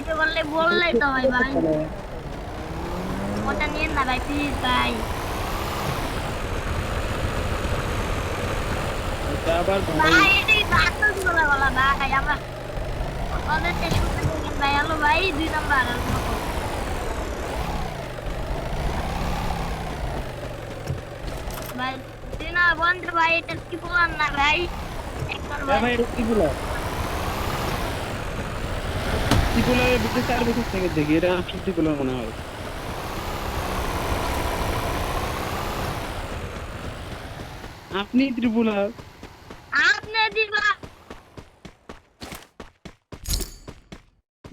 Video করলে বললেই তো ভাই। ভাই ওটা নিয়ে না ভাই প্লিজ ভাই। ভাই ভাই এটা আসল বলা বলা ভাই? আমরা শেষ করতে দেখেন ভাই। হ্যালো ভাই দুই নাম্বার ভাই তুই না বন্ধ ভাই এটা কি বলার না ভাই? হ্যাঁ ভাই ভাই এটা ত্রিপুলা ত্রিপুলার ভিতরে চার বছর থেকে দেখি এটা ত্রিপুলার মনে হয়। আপনি ত্রিপুলার আপনি দিবা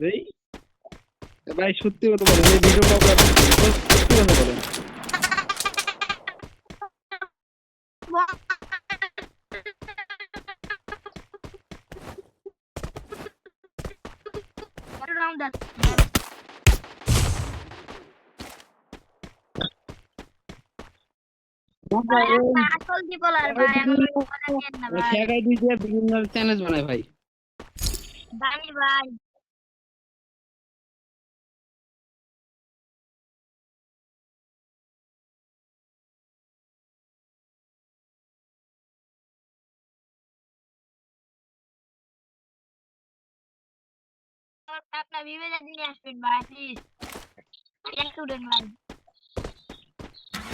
ভাই ভাই সত্যি কথা বলেন এই ভিডিওটা আপনার সত্যি কথা বলেন। বিভিন্ন চ্যানেল বানায় ভাই। জানি ভাই। আপনার বিবেচনা নিয়ে আসবেন ভাই প্লিজ স্টুডেন্ট ভাই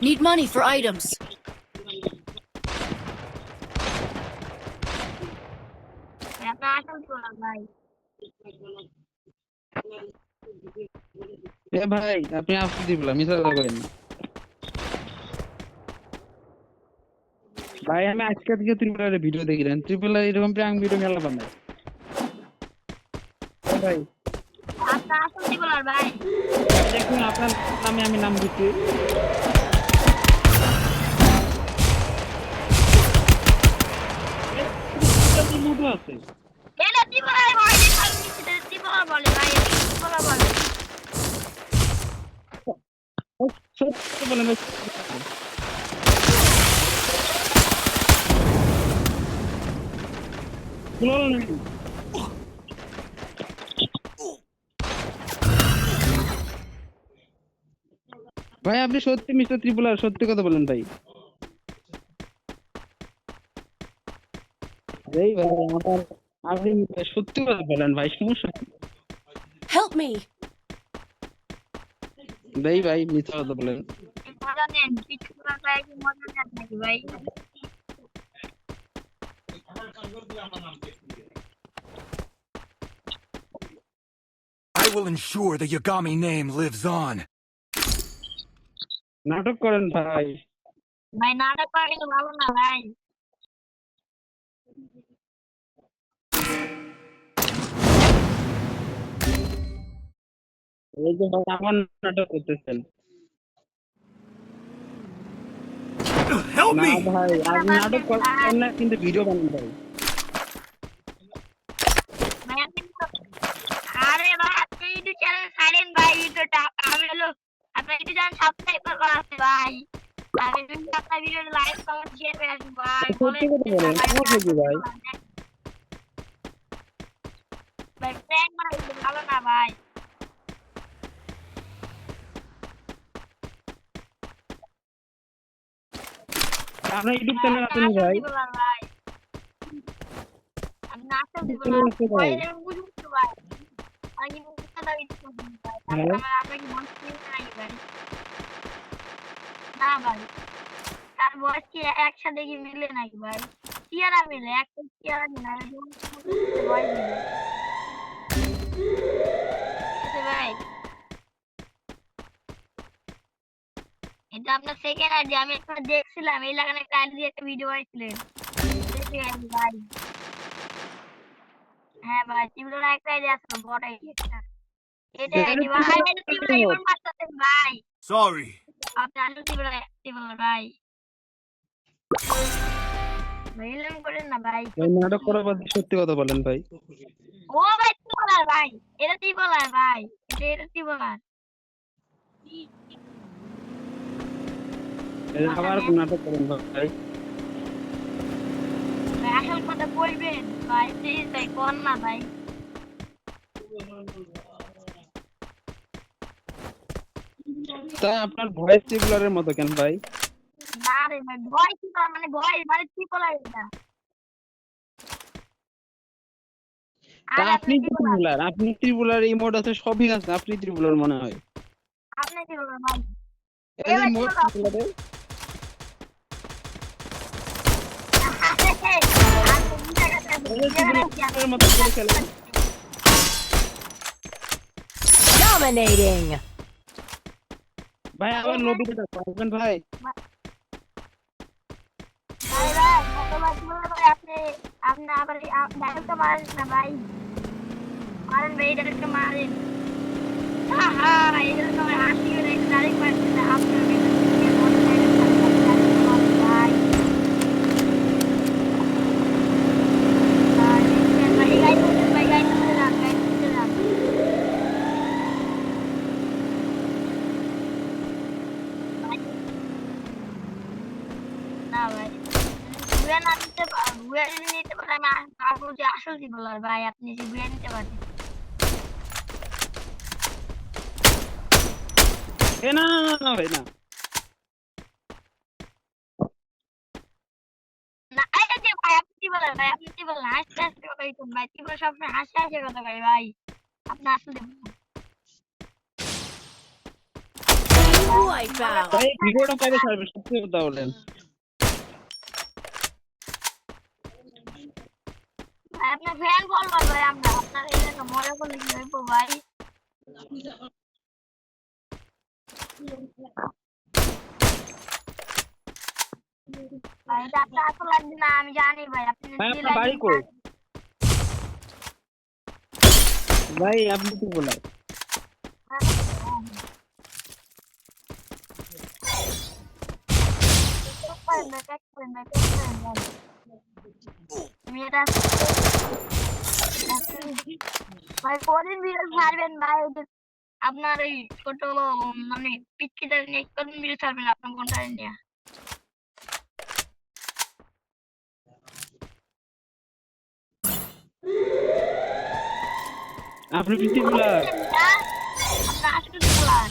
Need money for items. এ ভাই আপনি কথা বলেন ভাই আমি আজকে থেকে ত্রিপুলার ভিডিও দেখিলেন ত্রিপুলা এরকম প্রাং ভিডিও মেলা বানায় ভাই। আসল ভাই। দেখুন আপনার নামে আমি নাম দিচ্ছি। মুটো আছে। বলে? বলে সত্যি ভাই আপনি সত্যি মিস্টার ত্রিপুলার সত্যি কথা বলেন ভাই। এই ভাই আমার আপনি সত্যি কথা বলেন ভাই সমস্যা? Help me! ভাই ভাই মিথ্যা কথা বলেন মজা নেন পিছু ভাই মজা নেন নাকি ভাই I will ensure the Yagami name lives on. নাটক করেন ভাই ভাই নাটক করা কিন্তু ভালো না ভাই এই যে ভাই আমার নাটক করতেছেন। Help না me! ভাই আপনি নাটক করেন না কিন্তু ভিডিও বানান ভাই। আরে ভাই আপনি ইউটিউব চ্যানেল ছাড়েন ভাই ভিডিওটা আমি হলো আপনার ইউটিউব চ্যানেল সাবস্ক্রাইব করা আছে ভাই। আমি কিন্তু আপনার ভিডিও লাইক কমেন্ট শেয়ার করে আসুন ভাই বলেন? ভাই প্র্যাঙ্ক করা কিন্তু ভালো না ভাই আপনার ইউটিউব চ্যানেল আছে নি ভাই ভাই আমি নাচতে দিব চলে না আসছে ভাই ভাই। আমি বুঝুন তো ভাই আমি কিন্তু বুঝতে পারি তো ভাই হ্যাঁ? আমার আপনাকে মনে কিনতে নাই ভাই। না ভাই। তার বয়স কি একসাথে কি মিলে নাকি ভাই? চেয়ারা মিলে একটা চেয়ারা মিলে আছে ভাই। এটা আপনার সেকেন্ড আইডি আমি একটা দেখছিলাম এই লাগানে একটা আইডি দিয়ে একটা ভিডিও ভাই। হ্যাঁ ভাই একটা আইডি আছে বড় আইডি একটা। এটা আইডি ভাই এটা কি ত্রিপুরা ভাই? Sorry. আপনি আসলে ত্রিপুরা ত্রিপুরা ভাই। ভাই করেন না ভাই। ভাই নাটক করার বাদ সত্যি কথা বলেন ভাই। ও ভাই ত্রিপুরার ভাই? এটা ত্রিপুরার ভাই? এটা এটা এই যে আবার নাটক করেন ভাই। ভাই আসল কথা বলবেন ভাই প্লিজ ভাই কর না ভাই। তা আপনার ভয়েস মতো কেন ভাই? না রে ভাই মানে মানে এটা? তা আপনি ত্রিপুলার আপনি ত্রিপুলার এই মোড আছে সবই আছে আপনি ত্রিপুলার মনে হয়। আপনি ত্রিপুরার ভাই। এই মোড ত্রিপুরা। ত্রিপুলারের এই যে ত্রিপুলারের মতো করে খেলেন Dominating. ভাই আবার নদীটা পারবেন ভাই ভাই ভাই ধন্যবাদ বলে ভাই আপনি আপনি আবার ডাইরেক্ট মারেন না ভাই মারেন ভাই ডাইরেক্ট মারেন আহা এটা তো হাসি হলে ডাইরেক্ট মারছেন না আপনার ভাই ভাই ভাই গাই করছেন ভাই গাই করতে যান গাই করতে যান না ভাই ঘুরে না নিতে পা- ঘুরে যদি নিতে পারে আমি আ- কি বলার ভাই আপনি যে ঘুরে নিতে পারেন এ না না না, ভাই না। ভাই আপনি কি বলেন ভাই আপনি কি বলেন হাসতে হাসতে কথা কইতেন ভাই কি বলে সবসময় হাসতে হাসতে কথা কই ভাই আপনি আসলে Wipeout. ভাই ভিডিওটা কবে ছাড়বে সত্যি কথা বলেন ভাই আপনার ফ্যান বলবার ভাই আমরা আপনার জন্য মজা করলে কি হইব ভাই। ভাই এটা আপনার আসল লাগবে না আমি জানি ভাই আপনি ভাই যে আপনার বাড়ি কই? ভাই আপনি কি বলেন? আমি এটা ভাই কদিন ভিডিও ছাড়বেন ভাই আপনার এই ছোট মানে পিচ্ছিটা নিয়ে কদিন ভিডিও ছাড়বেন আপনার কোনটা নিয়ে। আপনি আসলে বলার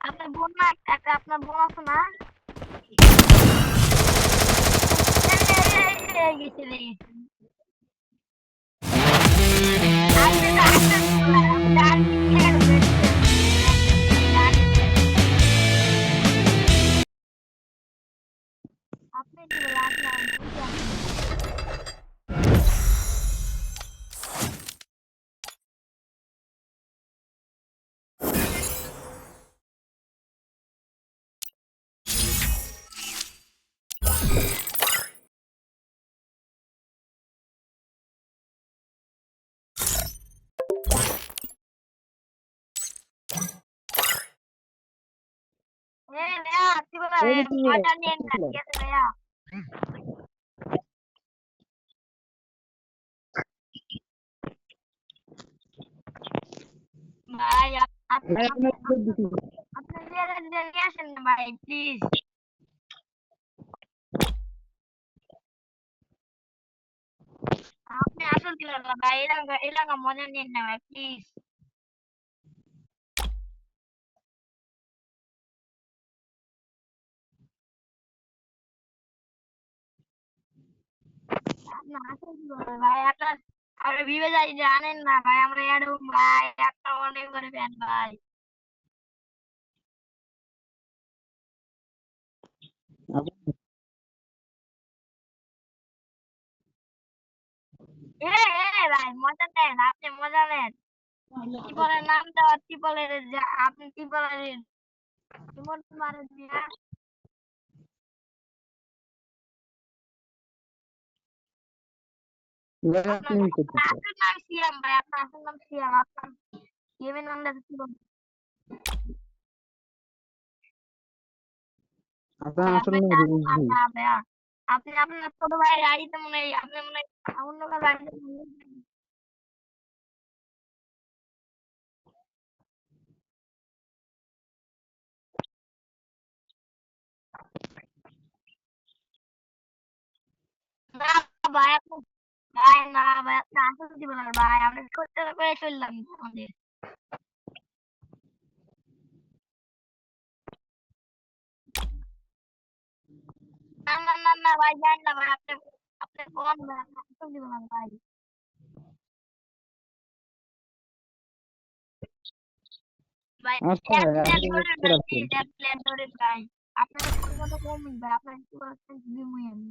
আপনার বোন না একটা আপনার বোন আছে না nereye getireyim? Ben ভাই কি? আপনি আসেন না ভাই প্লিজ আপনি আসল কিলার না ভাই এলাকা এলাকা মজা নিন না ভাই প্লিজ কিলার ভাই আপনার আপনি না ভাই মজা নেন, আপনি মজা নেন। টিপলের নাম দেওয়া টিপলের আপনি ইমোট মারেন দিয়া ভাই আপনি কি করতেছেন আপনার নাম সিয়াম ভাই আপনার আসল নাম সিয়াম আপনার গেমের নামটা কি বলব আপনার আসল নাম রিজভি আপনি আপনার ছোট ভাইয়ের গাড়িতে মনে হয় আপনি মনে হয় অন্য কারও গাড়িতে মনে হয় না ভাই না ভাই আসল জীবন আর ভাই আমরা করতে করে চললাম আমাদের। না না না না ভাই যান না ভাই আপনি আপনি কোন ভাই আসল জীবন আর ভাই। ভাই ভাই, এক আপনি প্লেট করে ধরে রাখছেন। এক প্লেট ধরে ভাই। আপনার কমই ভাই আপনার কি দিমুই আমি